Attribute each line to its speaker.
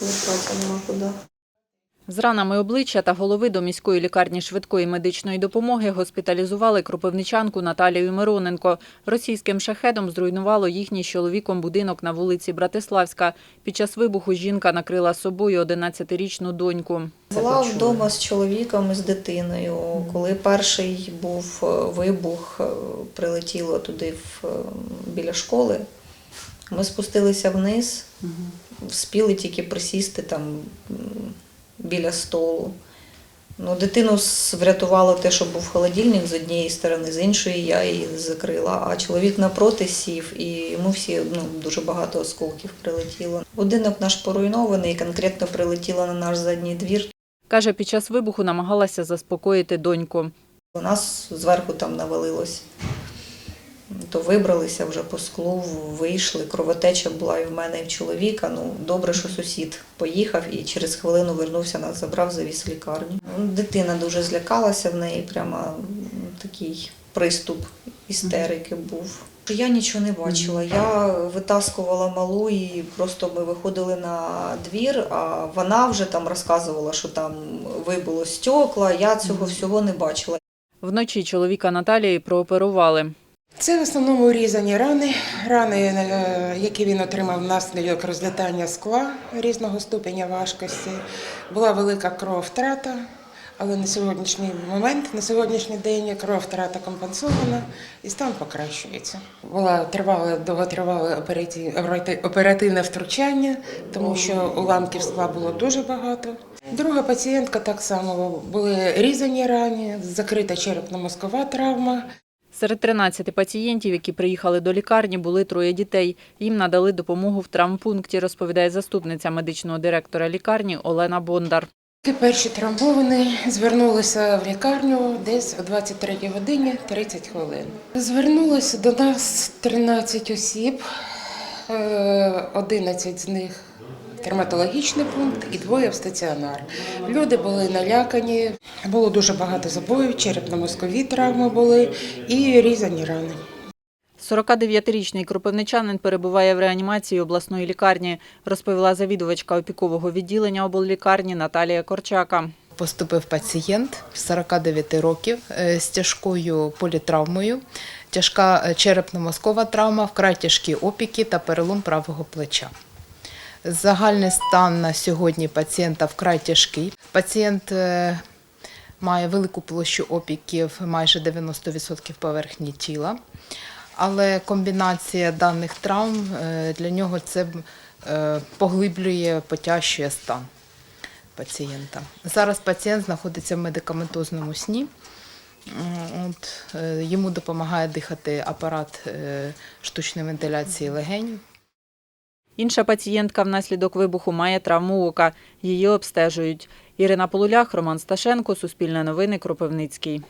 Speaker 1: Лишатися нема куди.
Speaker 2: З ранами обличчя та голови до міської лікарні швидкої медичної допомоги госпіталізували кропивничанку Наталію Мироненко. Російським шахедом зруйнувало їхній з чоловіком будинок на вулиці Братиславська. Під час вибуху жінка накрила собою 11-річну доньку.
Speaker 1: Була вдома з чоловіком і з дитиною. Коли перший був е, вибух, е, прилетіло туди в, е, біля школи. Ми спустилися вниз, вспіли тільки присісти там біля столу. Ну, дитину врятувало те, що був холодильник з однієї сторони, з іншої я її закрила, а чоловік напроти сів, і йому всі ну, дуже багато осколків прилетіло. Будинок наш поруйнований, конкретно прилетіло на наш задній двір.
Speaker 2: Каже, під час вибуху намагалася заспокоїти доньку.
Speaker 1: У нас зверху там навалилось. То вибралися вже по склу, вийшли. Кровотеча була і в мене, і в чоловіка. Ну, добре, що сусід поїхав і через хвилину вернувся, нас забрав, завіз в лікарню. Ну, Дитина дуже злякалася в неї, прямо такий приступ істерики був. Я нічого не бачила. Я витаскувала малу і просто ми виходили на двір, а вона вже там розказувала, що там вибило стекла. Я цього всього не бачила.
Speaker 2: Вночі чоловіка Наталії прооперували.
Speaker 3: Це в основному різані рани, рани, е, які він отримав внаслідок розлітання скла різного ступеня важкості. Була велика крововтрата, але на сьогоднішній момент, на сьогоднішній день крововтрата компенсована і стан покращується. Була тривале, довготривале оперативне втручання, тому що уламків скла було дуже багато. Друга пацієнтка так само були різані рані, закрита черепно-мозкова травма.
Speaker 2: Серед 13 пацієнтів, які приїхали до лікарні, були троє дітей. Їм надали допомогу в травмпункті, розповідає заступниця медичного директора лікарні Олена Бондар.
Speaker 3: Перші травмовані звернулися в лікарню десь о 23 годині 30 хвилин. Звернулося до нас 13 осіб, е, 11 з них травматологічний пункт і двоє в стаціонар. Люди були налякані, було дуже багато забоїв, черепно-мозкові травми були і різані рани.
Speaker 2: 49-річний кропивничанин перебуває в реанімації обласної лікарні, розповіла завідувачка опікового відділення обллікарні Наталія Корчака.
Speaker 4: Поступив пацієнт 49 років е, з тяжкою політравмою, тяжка е, черепно-мозкова травма, вкрай тяжкі опіки та перелом правого плеча. Загальний стан на сьогодні пацієнта вкрай тяжкий. Пацієнт е, має велику площу опіків, майже 90% поверхні тіла. Але комбінація даних травм е, для нього це е, поглиблює, потяжчує стан пацієнта. Зараз пацієнт знаходиться в медикаментозному сні. От, йому допомагає дихати апарат штучної вентиляції легенів.
Speaker 2: Інша пацієнтка внаслідок вибуху має травму ока. Її обстежують. Ірина Полулях, Роман Сташенко, Суспільне новини, Кропивницький.